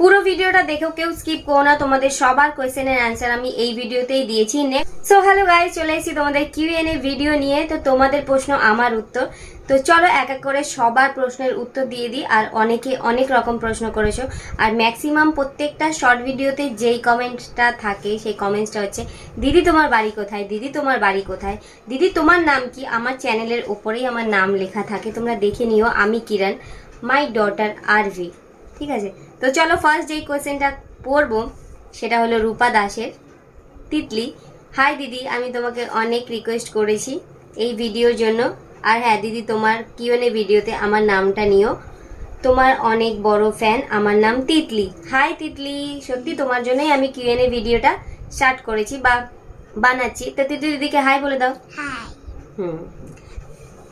পুরো ভিডিওটা দেখেও কেউ স্কিপ করো না, তোমাদের সবার কোয়েশ্চেনের অ্যান্সার আমি এই ভিডিওতেই দিয়েছি। নে সো হ্যালো গাই চলে এসেছি তোমাদের কিউ এন এ ভিডিও নিয়ে। তো তোমাদের প্রশ্ন আমার উত্তর। তো চলো এক এক করে সবার প্রশ্নের উত্তর দিয়ে দিই, আর অনেকে অনেক রকম প্রশ্ন করেছ। আর ম্যাক্সিমাম প্রত্যেকটা শর্ট ভিডিওতে যেই কমেন্টটা থাকে, সেই কমেন্টসটা হচ্ছে, দিদি তোমার বাড়ি কোথায়? দিদি তোমার বাড়ি কোথায়? দিদি তোমার নাম কি? আমার চ্যানেলের ওপরেই আমার নাম লেখা থাকে, তোমরা দেখে নিও। আমি কিরণ মাই ডটার আরভি ঠিক আছে? তো চলো ফার্স্ট যেই কোয়েশ্চেনটা পড়ব সেটা হলো রূপা দাসের। তিতলি হাই দিদি আমি তোমাকে অনেক রিকোয়েস্ট করেছি এই ভিডিওর জন্য। আর হ্যাঁ দিদি তোমার কিউএনএ ভিডিওতে আমার নামটা নিও। তোমার অনেক বড় ফ্যান আমার নাম তিতলি। হাই তিতলি সত্যি তোমার জন্যই আমি কিউএনএ ভিডিওটা স্টার্ট করেছি বা বানাচ্ছি। তো তিতলি দিদিকে হাই বলে দাও। হাই হুম।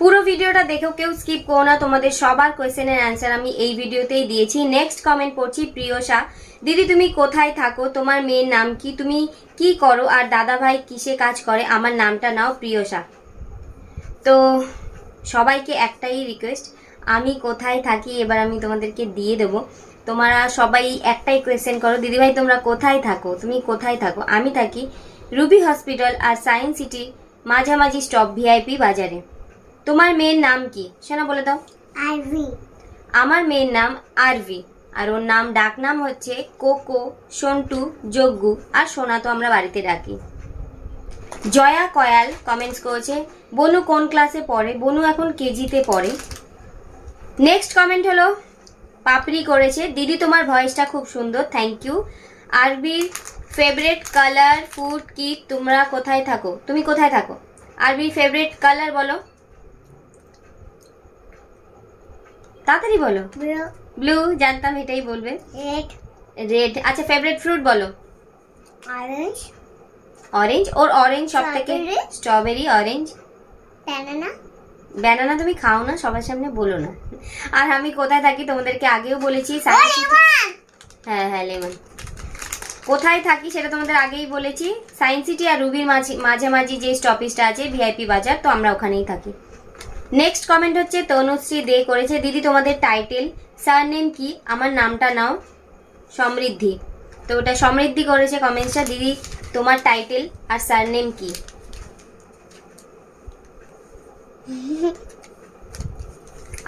পুরো ভিডিওটা দেখেও কেউ স্কিপ করো না, তোমাদের সবার কোয়েশ্চেনের অ্যান্সার আমি এই ভিডিওতেই দিয়েছি। নেক্সট কমেন্ট পড়ছি প্রিয়সা, দিদি, তুমি কোথায় থাকো? তোমার মেয়ের নাম কি? তুমি কি করো? আর দাদা ভাই কিসে কাজ করে? আমার নামটা নাও প্রিয়সা। তো সবাইকে একটাই রিকোয়েস্ট আমি কোথায় থাকি? এবার আমি তোমাদেরকে দিয়ে দেবো। তোমরা সবাই একটাই কোয়েশ্চেন করো, দিদিভাই, তোমরা কোথায় থাকো? তুমি কোথায় থাকো? আমি থাকি রুবি হসপিটাল আর সায়েন্স সিটি মাঝামাঝি স্টপ ভিআইপি বাজারে। তোমার মেয়ের নাম কি? শোনা বলে দাও। আরভি। আমার মেয়ের নাম আরভি। আর ওর নাম ডাক নাম হচ্ছে কোকো সন্টু যজ্ঞু আর সোনা তো আমরা বাড়িতে ডাকি। জয়া কয়াল কমেন্টস করেছে বনু কোন ক্লাসে পড়ে? বনু এখন কেজিতে পড়ে। নেক্সট কমেন্ট হলো পাপড়ি করেছে দিদি তোমার ভয়েসটা খুব সুন্দর থ্যাংক ইউ আরবির ফেভারেট কালার ফুড কি তোমরা কোথায় থাকো? তুমি কোথায় থাকো? আরবির ফেভারেট কালার বলো। তাড়াতাড়ি বলো। ব্লু জানতাম এটাই বলবে। রেড রেড আচ্ছা ফেভারিট ফ্রুট বলো। অরেঞ্জ অরেঞ্জ ওর অরেঞ্জ সব থেকে স্ট্রবেরি অরেঞ্জ ব্যানানা ব্যানানা তুমি খাও না সবার সামনে বলো না। আর আমি কোথায় থাকি তোমাদেরকে আগেও বলেছি Science হ্যাঁ হ্যাঁ লেমন কোথায় থাকি সেটা তোমাদের আগেই বলেছি সায়েন্স সিটি আর রুবির মাঝে মাঝামাঝি যে স্টপেজটা আছে ভিআইপি বাজার তো আমরা ওখানেই থাকি। নেক্সট কমেন্ট হচ্ছে তনুশ্রী দে করেছে। দিদি তোমাদের টাইটেল স্যার নেম কি? আমার নামটা নাও সমৃদ্ধি। তো ওটা সমৃদ্ধি করেছে কমেন্টসটা দিদি তোমার টাইটেল আর স্যার নেম কি?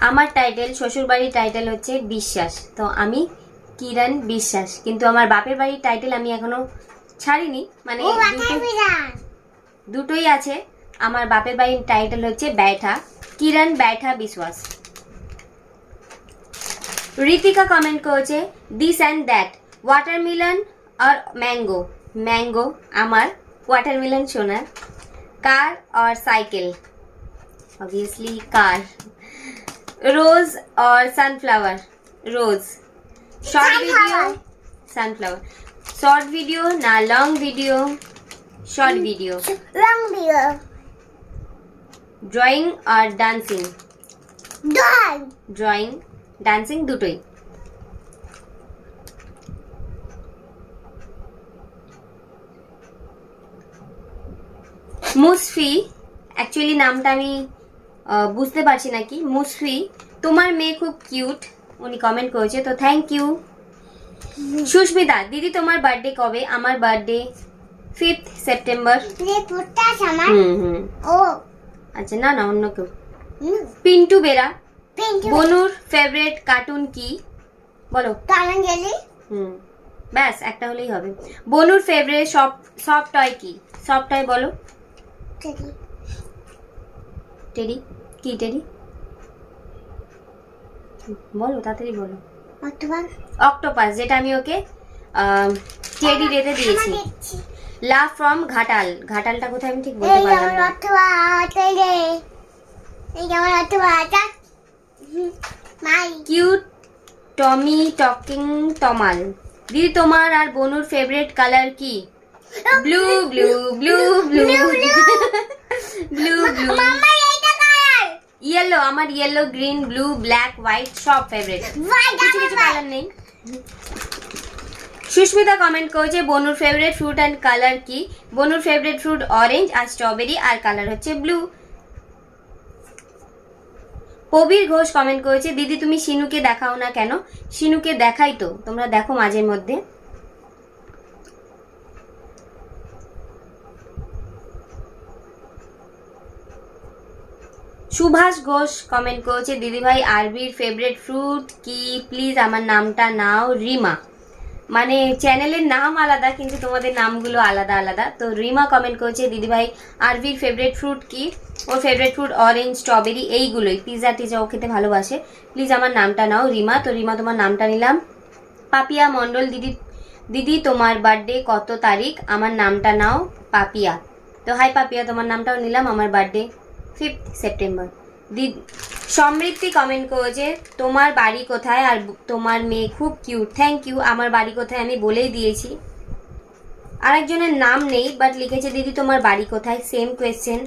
আমার টাইটেল শ্বশুরবাড়ির টাইটেল হচ্ছে বিশ্বাস। তো আমি কিরণ বিশ্বাস। কিন্তু আমার বাপের বাড়ির টাইটেল আমি এখনও ছাড়িনি। মানে দুটোই আছে। আমার বাপের বাড়ির টাইটেল হচ্ছে ব্যাঠা কিরণ બેઠા বিশ্বাস। ঋতিকা কমেন্ট করেছে দিস অ্যান্ড দ্যাট ওয়াটারমেলন আর ম্যাঙ্গো ম্যাঙ্গো আমার ওয়াটারমেলন সোনার কার আর সাইকেল অবভিয়াসলি কার রোজ আর sunflower rose short video sunflower short video না long video short video long video drawing আর ডান্সিং ড্রয়িং ডান্সিং দুটোই। Musfi actually নামটা আমি বুঝতে পারছি না কি মুসফি তোমার মেয়ে খুব কিউট উনি কমেন্ট করেছে তো থ্যাংক ইউ সুস্মিতা দিদি তোমার বার্থডে কবে? আমার birthday fifth September hmm hmm. ও। আচ্ছা না না অন্য কেউ। পিন্টু বেরা বনুর ফেভারিট কার্টুন কি? বলো। কারণ হুম। ব্যাস একটা হলেই হবে। বনুর ফেভারিট সব সব টয় কি? সব টয় বলো। টেডি। টেডি? কি টেডি? বলো তাড়াতাড়ি বলো। অথবা অক্টোপাস যেটা আমি ওকে টেডি রেতে দিয়েছি। Love from Ghatal. ঘাটালটা কোথায় আমি ঠিক বলতে পারলাম না। Cute Tommy talking Tamal. দিদি তোমার আর বনুর ফেভারিট কালার কি? Blue blue blue blue. Blue blue. Yellow আমার yellow green blue black white সব ফেভারিট কিছু কিছু কালার নেই। সুস্মিতা কমেন্ট করেছে বনুর ফেভারিট ফ্রুট অ্যান্ড কালার কি? বনুর ফেভারিট ফ্রুট অরেঞ্জ আর স্ট্রবেরি আর কালার হচ্ছে ব্লু কবির ঘোষ কমেন্ট করেছে, দিদি, তুমি শিনুকে দেখাও না কেন? শিনুকে দেখাই তো, তোমরা দেখো মাঝে মধ্যে। সুভাষ ঘোষ কমেন্ট করেছে দিদিভাই আরবির ফেভারিট ফ্রুট কি? প্লিজ আমার নামটা নাও, রিমা। মানে চ্যানেলের নাম আলাদা, কিন্তু তোমাদের নামগুলো আলাদা আলাদা। তো রিমা কমেন্ট করেছে, দিদিভাই আরবির ফেভারিট ফ্রুট কি? ওর ফেভারিট ফ্রুট অরেঞ্জ স্ট্রবেরি এইগুলোই। পিৎজা টিজা ও খেতে ভালোবাসে। প্লিজ আমার নামটা নাও, রিমা। তো রিমা, তোমার নামটা নিলাম। পাপিয়া মণ্ডল, দিদি দিদি, তোমার বার্থডে কত তারিখ? আমার নামটা নাও, পাপিয়া। তো হাই পাপিয়া, তোমার নামটাও নিলাম, আমার birthday fifth September Samriddhi comment করেছে তোমার বাড়ি কোথায় আর তোমার মেয়ে খুব কিউট থ্যাংক ইউ আমার বাড়ি কোথায় আমি বলেই দিয়েছি। আরেকজনের নাম নেই বাট লিখেছে, দিদি, তোমার বাড়ি কোথায়? সেম কোয়েশ্চেন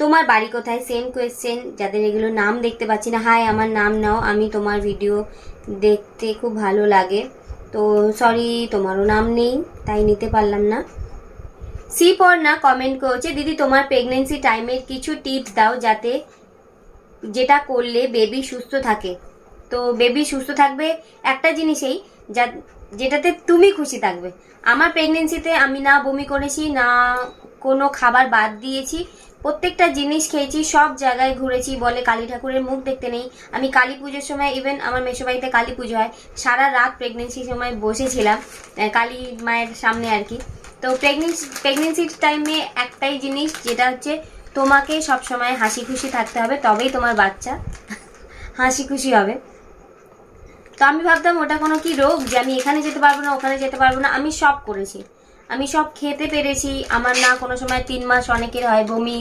তোমার বাড়ি কোথায়? সেম কোয়েশ্চেন যাদের এগুলো নাম দেখতে পাচ্ছি না হাই আমার নাম নাও, আমি তোমার ভিডিও দেখতে খুব ভালো লাগে। তো সরি তোমারও নাম নেই, তাই নিতে পারলাম না। সি পর না কমেন্ট করেছে, দিদি, তোমার প্রেগনেন্সি টাইমের কিছু টিপস দাও যাতে যেটা করলে বেবি সুস্থ থাকে। তো বেবি সুস্থ থাকবে একটা জিনিসেই, যা, যেটাতে তুমি খুশি থাকবে। আমার প্রেগনেন্সিতে আমি না বমি করেছি, না কোনো খাবার বাদ দিয়েছি। প্রত্যেকটা জিনিস খেয়েছি, সব জায়গায় ঘুরেছি, বলে কালী ঠাকুরের মুখ দেখতে নেই। আমি কালী পুজোর সময় ইভেন আমার মেসোবাড়িতে কালী পুজো হয়, সারা রাত প্রেগনেন্সির সময় বসেছিলাম কালী মায়ের সামনে আর কি। তো প্রেগনেন্সি প্রেগনেন্সির টাইমে একটাই জিনিস, যেটা হচ্ছে তোমাকে সব সময় হাসি খুশি থাকতে হবে, তবেই তোমার বাচ্চা হাসি খুশি হবে। তো আমি ভাবতাম ওটা কোনো কি রোগ যে আমি এখানে যেতে পারব না, ওখানে যেতে পারব না, আমি সব করেছি। আমি সব খেতে পেরেছি, আমার না কোনো সময় তিন মাস অনেকের হয় বমি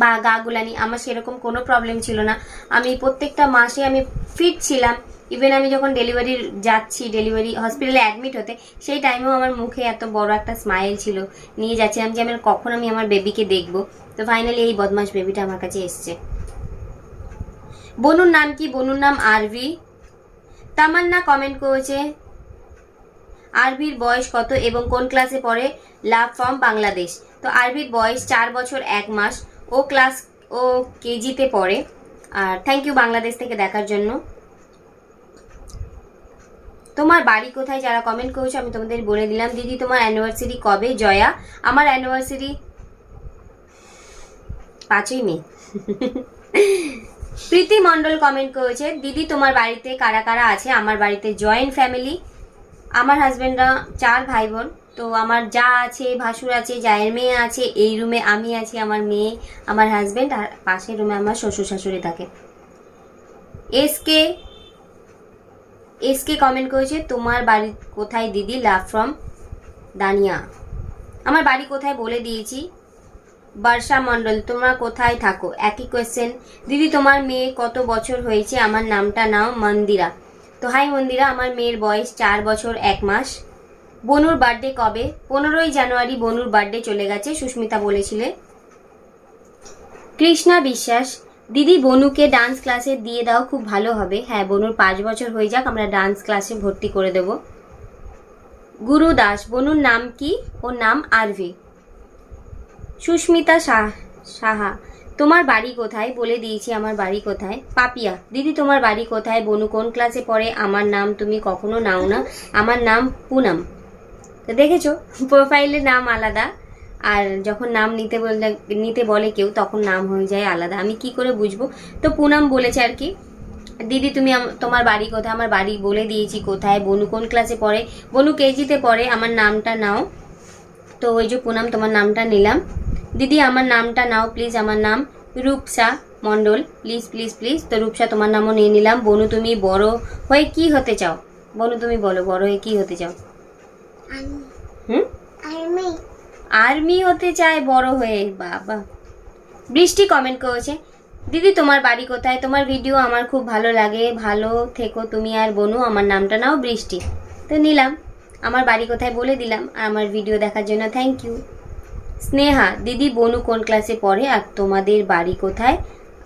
বা গা গুলানি, আমার সেরকম কোনো প্রবলেম ছিল না। আমি প্রত্যেকটা মাসে আমি ফিট ছিলাম ইভেন আমি যখন ডেলিভারি যাচ্ছি ডেলিভারি হসপিটালে অ্যাডমিট হতে, সেই টাইমেও আমার মুখে এত বড় একটা স্মাইল ছিল। নিয়ে যাচ্ছিলাম যে, আমার কখন আমি আমার বেবিকে দেখব? তো ফাইনালি এই বদমাস বেবিটা আমার কাছে এসছে। বনুর নাম কি? বনুর নাম আরভি তামান্না কমেন্ট করেছে আরভির বয়স কত এবং কোন ক্লাসে পড়ে? লাভ ফ্রম বাংলাদেশ তো আরভির বয়স চার বছর এক মাস। ও ক্লাস ও কেজিতে পড়ে। আর থ্যাংক ইউ বাংলাদেশ থেকে দেখার জন্য। তোমার বাড়ি কোথায় যারা কমেন্ট করেছ, আমি তোমাদের বলে দিলাম। দিদি, তোমার অ্যানিভার্সারি কবে, জয়া? আমার অ্যানিভার্সারি পাঁচই মে। প্রীতি মণ্ডল কমেন্ট করেছে, দিদি, তোমার বাড়িতে কারা কারা আছে? আমার বাড়িতে জয়েন্ট ফ্যামিলি আমার হাজবেন্ডরা চার ভাই বোন। তো আমার যা আছে, ভাসুর আছে, জায়ের মেয়ে আছে, এই রুমে আমি আছি, আমার মেয়ে, আমার হাজবেন্ড আর পাশের রুমে আমার শ্বশুর শাশুড়ি থাকে। এসকে এসকে কমেন্ট করেছে, তোমার বাড়ি কোথায় দিদি? Love from Dania. আমার বাড়ি কোথায় বলে দিয়েছি? বর্ষা মণ্ডল, তোমরা কোথায় থাকো? একই কোয়েশ্চেন দিদি, তোমার মেয়ে কত বছর হয়েছে? আমার নামটা নাও মন্দিরা। তো হাই মন্দিরা, আমার মেয়ের বয়স চার বছর এক মাস। বনুর বার্থডে কবে? পনেরোই জানুয়ারি বনুর বার্থডে চলে গেছে, সুস্মিতা বলেছিলে কৃষ্ণা বিশ্বাস দিদি বনুকে ডান্স ক্লাসে দিয়ে দাও, খুব ভালো হবে। হ্যাঁ বনুর পাঁচ বছর হয়ে যাক, আমরা ডান্স ক্লাসে ভর্তি করে দেব। গুরু দাস, বনুর নাম কি? ওর নাম আরভি। সুস্মিতা সাহা তোমার বাড়ি কোথায়? বলে দিয়েছি, আমার বাড়ি কোথায়? পাপিয়া, দিদি তোমার বাড়ি কোথায়? বনু কোন ক্লাসে পড়ে? আমার নাম তুমি কখনো নাও না। আমার নাম পুনাম। তো দেখেছ প্রোফাইলের নাম আলাদা। আর যখন নাম নিতে বললে নিতে বলে কেউ তখন নাম হয়ে যায় আলাদা। আমি কি করে বুঝব? তো পুনাম বলেছে আর কি দিদি তুমি তোমার বাড়ি কোথায়? আমার বাড়ি বলে দিয়েছি কোথায়? বনু কোন ক্লাসে পড়ে? বনু কেজিতে পড়ে আমার নামটা নাও। তো ওই যে পুনাম তোমার নামটা নিলাম। দিদি আমার নামটা নাও প্লিজ আমার নাম Rupsa Mondal. Please please please তো রূপসা তোমার নামও নিয়ে নিলাম। বনু তুমি বড় হয়ে কি হতে চাও? বনু তুমি বলো বড় হয়ে কি হতে চাও? হুম? আর্মি হতে চায় বড় হয়ে, বাবা। বৃষ্টি কমেন্ট করেছে, দিদি, তোমার বাড়ি কোথায়? তোমার ভিডিও আমার খুব ভালো লাগে। ভালো থেকো তুমি আর বনু, আমার নামটা নাও বৃষ্টি। তো নিলাম, আমার বাড়ি কোথায়? বলে দিলাম, আর আমার ভিডিও দেখার জন্য থ্যাংক ইউ স্নেহা, দিদি, বনু কোন ক্লাসে পড়ে? আর তোমাদের বাড়ি কোথায়?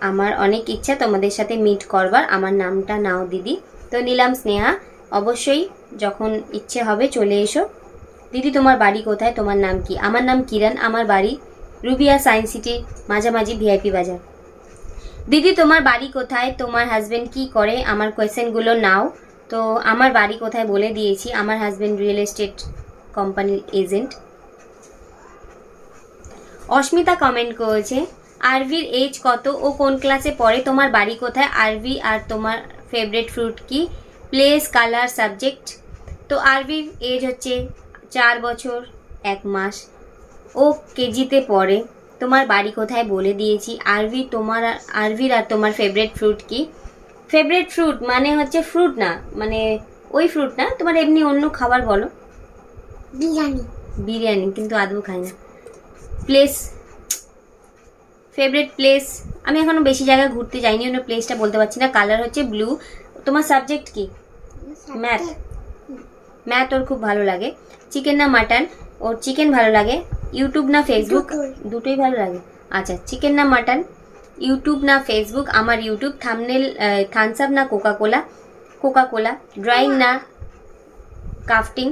আমার অনেক ইচ্ছা তোমাদের সাথে মিট করবার। আমার নামটা নাও দিদি। তো নিলাম, স্নেহা, অবশ্যই যখন ইচ্ছে হবে চলে এসো। দিদি, তোমার বাড়ি কোথায়? তোমার নাম কি? আমার নাম কিরণ, আমার বাড়ি রুবিয়া সায়েন্স সিটি, মাঝামাঝি ভিআইপি বাজার। দিদি, তোমার বাড়ি কোথায়? তোমার হাজব্যান্ড কি করে? আমার কোয়েশ্চেনগুলো নাও। তো আমার বাড়ি কোথায় বলে দিয়েছি? আমার হাজব্যান্ড রিয়েল এস্টেট কোম্পানির এজেন্ট অস্মিতা কমেন্ট করেছে, আরভির এজ কত? ও কোন ক্লাসে পড়ে? তোমার বাড়ি কোথায়? আরভি, আর তোমার ফেভারিট ফ্রুট কি? প্লেস কালার সাবজেক্ট তো আরভির এজ হচ্ছে চার বছর এক মাস। ও কেজিতে পড়ে। তোমার বাড়ি কোথায় বলে দিয়েছি। আরভি তোমার আর- আরভির আর তোমার ফেভারিট ফ্রুট কি? ফেভারিট ফ্রুট মানে হচ্ছে ফ্রুট না মানে ওই ফ্রুট না? তোমার এমনি অন্য খাবার বলো। বিরিয়ানি। বিরিয়ানি কিন্তু আদৌ খাই না। প্লেস ফেভারিট প্লেস আমি এখনও বেশি জায়গায় ঘুরতে যাইনি অন্য প্লেসটা বলতে পারছি না। কালার হচ্ছে ব্লু তোমার সাবজেক্ট কি? ম্যাথ ম্যাথ ওর খুব ভালো লাগে। চিকেন না মাটন ওর চিকেন ভালো লাগে। ইউটিউব না ফেসবুক দুটোই। ভালো লাগে। আচ্ছা চিকেন না মাটন ইউটিউব না ফেসবুক আমার ইউটিউব থামনেল থামস আপ না Coca Cola Coca Cola drawing না ক্রাফটিং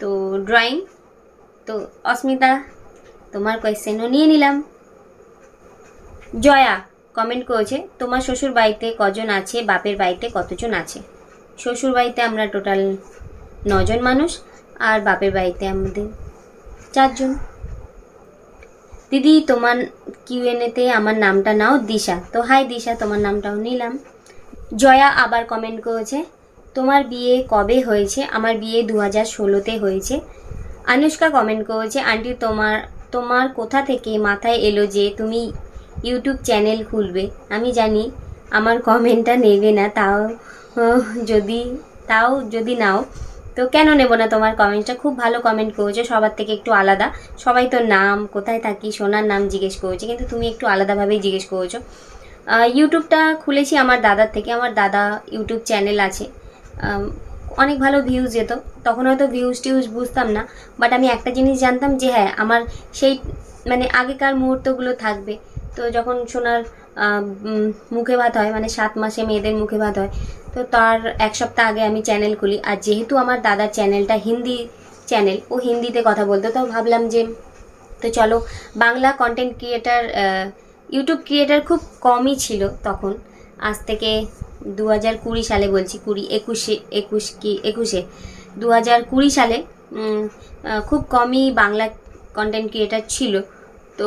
তো ড্রয়িং তো অস্মিতা তোমার কোয়েশ্চেনও নিয়ে নিলাম। জয়া কমেন্ট করেছে তোমার শ্বশুর বাড়িতে কজন আছে? বাপের বাড়িতে কতজন আছে? শ্বশুর বাড়িতে আমরা টোটাল নজন মানুষ আর বাপের বাড়িতে আমাদের চারজন। দিদি, তোমার কিউএনএতে আমার নামটা নাও, দিশা। তো হাই দিশা, তোমার নামটাও নিলাম। জয়া আবার কমেন্ট করেছে, তোমার বিয়ে কবে হয়েছে? আমার বিয়ে দু হাজার ষোলোতে হয়েছে। আনুষ্কা কমেন্ট করেছে, আন্টি, তোমার তোমার কোথা থেকে মাথায় এলো যে তুমি ইউটিউব চ্যানেল খুলবে? আমি জানি আমার কমেন্টটা নেবে না, তাও, যদি তাও যদি নাও তো কেন নেব না তোমার কমেন্টটা খুব ভালো কমেন্ট করেছ, সবার থেকে একটু আলাদা। সবাই তো নাম, কোথায় থাকি, সোনার নাম জিজ্ঞেস করেছে, কিন্তু তুমি একটু আলাদাভাবেই জিজ্ঞেস করেছ। ইউটিউবটা খুলেছি আমার দাদার থেকে, আমার দাদা ইউটিউব চ্যানেল আছে। অনেক ভালো ভিউজ যেত। তখন হয়তো ভিউজ টিউজ বুঝতাম না বাট আমি একটা জিনিস জানতাম যে হ্যাঁ আমার সেই মানে আগেকার মুহূর্তগুলো থাকবে। তো যখন সোনার মুখে ভাত হয় মানে সাত মাসে মেয়েদের মুখে ভাত হয়। তো তার এক সপ্তাহ আগে আমি চ্যানেল খুলি, আর যেহেতু আমার দাদার চ্যানেলটা হিন্দি চ্যানেল ও হিন্দিতে কথা বলতো, তো ভাবলাম যে, তো চলো, Bangla content creator YouTube creator খুব কমই ছিল তখন। আজ থেকে দু হাজার কুড়ি সালে বলছি, কুড়ি একুশে, একুশ কি, একুশে। দু হাজার কুড়ি সালে খুব কমই বাংলা কন্টেন্ট ক্রিয়েটার ছিল। তো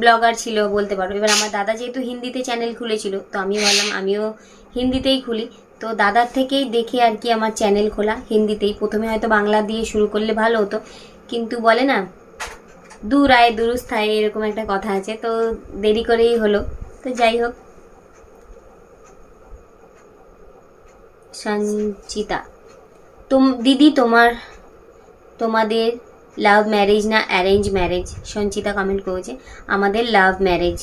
ব্লগার ছিল বলতে পারো। এবার আমার দাদা যেহেতু হিন্দিতে চ্যানেল খুলেছিল, তো আমি ভাবলাম আমিও হিন্দিতেই খুলি। তো দাদার থেকেই দেখে আর কি আমার চ্যানেল খোলা, হিন্দিতেই। প্রথমে হয়তো বাংলা দিয়ে শুরু করলে ভালো হতো, কিন্তু বলে না দূর আয় দুরুস্থায় এরকম একটা কথা আছে, তো দেরি করেই হলো। তো যাই হোক। সঞ্চিতা, তোম, দিদি তোমার, তোমাদের লাভ ম্যারেজ না অ্যারেঞ্জ ম্যারেজ সঞ্চিতা কমেন্ট করেছে, আমাদের love marriage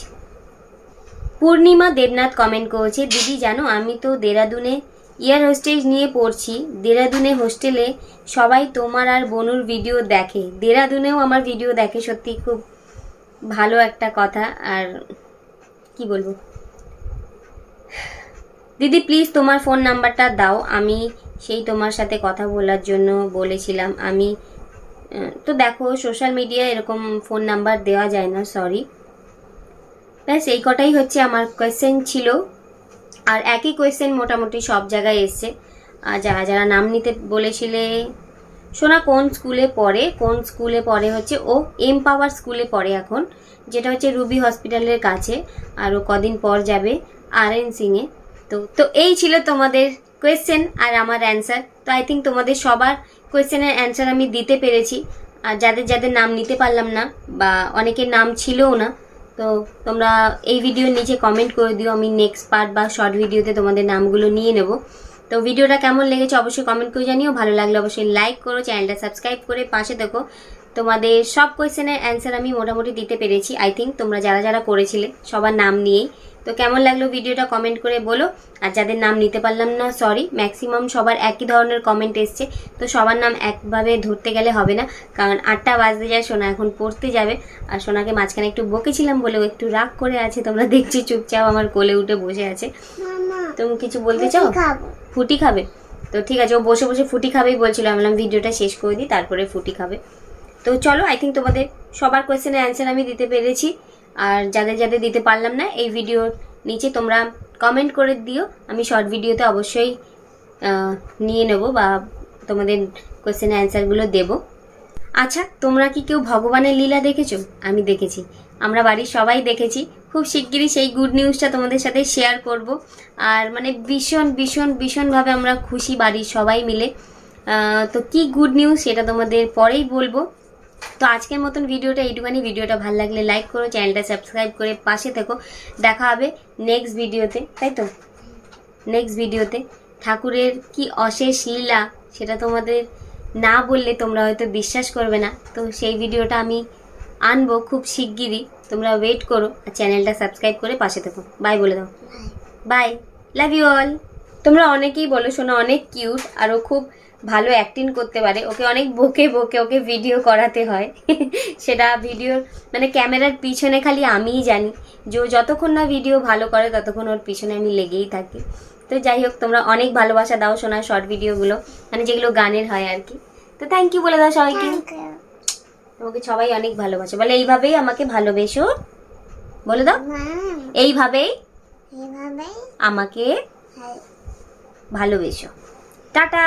Purnima Debnath comment করেছে, দিদি, জানো, আমি তো দেরাদুনে ইয়ার হোস্টেজ নিয়ে পড়ছি। দেরাদুনে হোস্টেলে সবাই তোমার আর বনুর ভিডিও দেখে। দেরাদুনেও আমার ভিডিও দেখে, সত্যি খুব ভালো একটা কথা। আর কি বলব? দিদি প্লিজ তোমার ফোন নাম্বারটা দাও। আমি সেই তোমার সাথে কথা বলার জন্য বলেছিলাম। আমি তো দেখো সোশ্যাল মিডিয়ায় এরকম ফোন নাম্বার দেওয়া যায় না সরি ব্যাস, এই কটাই হচ্ছে আমার কোয়েশ্চেন ছিল। আর একই কোয়েশ্চেন মোটামুটি সব জায়গায় এসছে। যারা যারা নাম নিতে বলেছিলে সোনা কোন স্কুলে পড়ে? কোন স্কুলে পড়ে হচ্ছে, ও এম পাওয়ার স্কুলে পড়ে এখন। যেটা হচ্ছে রুবি হসপিটালের কাছে। আর ও কদিন পর যাবে আর এন সিংয়ে তো তো এই ছিল তোমাদের কোয়েশ্চেন আর আমার অ্যান্সার তো আই থিঙ্ক তোমাদের সবার কোয়েশ্চেনের অ্যান্সার আমি দিতে পেরেছি। আর যাদের যাদের নাম নিতে পারলাম না বা অনেকের নাম ছিলও না, তো তোমরা এই ভিডিওর নিচে কমেন্ট করে দিও। আমি নেক্সট পার্ট বা শর্ট ভিডিওতে তোমাদের নামগুলো নিয়ে নেব। তো ভিডিওটা কেমন লেগেছে অবশ্যই কমেন্ট করে জানিও। ভালো লাগলে অবশ্যই লাইক করো চ্যানেলটা সাবস্ক্রাইব করে পাশে দেখো। তোমাদের সব কোয়েশ্চেনের অ্যান্সার আমি মোটামুটি দিতে পেরেছি। আই থিঙ্ক তোমরা যারা যারা করেছিলে সবার নাম নিয়েই। তো কেমন লাগল ভিডিওটা কমেন্ট করে বলো। আর যাদের নাম নিতে পারলাম না সরি ম্যাক্সিমাম সবার একই ধরনের কমেন্ট এসছে। তো সবার নাম একভাবে ধরতে গেলে হবে না কারণ আটটা বাজতে যায় সোনা এখন পড়তে যাবে। আর সোনাকে মাঝখানে একটু বকেছিলাম বলেও একটু রাগ করে আছে তোমরা দেখছি চুপচাপ আমার কোলে উঠে বসে আছে। তুমি কিছু বলতে চাও? ফুটি খাবে। তো ঠিক আছে ও বসে বসে ফুটি খাবেই বলছিল আমি বললাম ভিডিওটা শেষ করে দিই তারপরে ফুটি খাবে। তো চলো আই থিঙ্ক তোমাদের সবার কোয়েশ্চেনের অ্যান্সার আমি দিতে পেরেছি। আর যাদের যাদের দিতে পারলাম না, এই ভিডিওর নিচে তোমরা কমেন্ট করে দিও। আমি শর্ট ভিডিওতে অবশ্যই নিয়ে নেব বা তোমাদের কোয়েশ্চেন অ্যান্সারগুলো দেবো। আচ্ছা তোমরা কি কেউ ভগবানের লীলা দেখেছ? আমি দেখেছি। আমরা বাড়ির সবাই দেখেছি। খুব শিগগিরই সেই গুড নিউজটা তোমাদের সাথে শেয়ার করব। আর মানে ভীষণ ভীষণ, ভীষণভাবে আমরা খুশি বাড়ির সবাই মিলে। তো কি গুড নিউজ সেটা তোমাদের পরেই বলব। তো আজকের মতন ভিডিওটা এইটুখানি। ভিডিওটা ভালো লাগলে লাইক করো চ্যানেলটা সাবস্ক্রাইব করে পাশে থেকো। দেখা হবে নেক্সট ভিডিওতে তাই তো? নেক্সট ভিডিওতে ঠাকুরের কি অশেষ লীলা সেটা তোমাদের না বললে তোমরা হয়তো বিশ্বাস করবে না। তো সেই ভিডিওটা আমি আনব খুব শিগগিরই। তোমরা ওয়েট করো আর চ্যানেলটা সাবস্ক্রাইব করে পাশে থেকো। বাই বলে দাও। বাই লাভ ইউ অল তোমরা অনেকেই বলো শোনো অনেক কিউট আরও খুব ভালো অ্যাক্টিং করতে পারে। ওকে অনেক বকে বকে ওকে ভিডিও করাতে হয়। সেটা ভিডিওর মানে ক্যামেরার পিছনে খালি আমিই জানি। যে ও যতক্ষণ না ভিডিও ভালো করে ততক্ষণ ওর পিছনে আমি লেগেই থাকি। তো যাই হোক তোমরা অনেক ভালোবাসা দাও শোনা শর্ট ভিডিওগুলো মানে যেগুলো গানের হয় আর কি। তো থ্যাংক ইউ বলে দাও সবাইকে। তোমাকে সবাই অনেক ভালোবাসে। বলে এইভাবেই আমাকে ভালোবেসো। বলে দাও। এইভাবেই আমাকে ভালোবেসো। টাটা।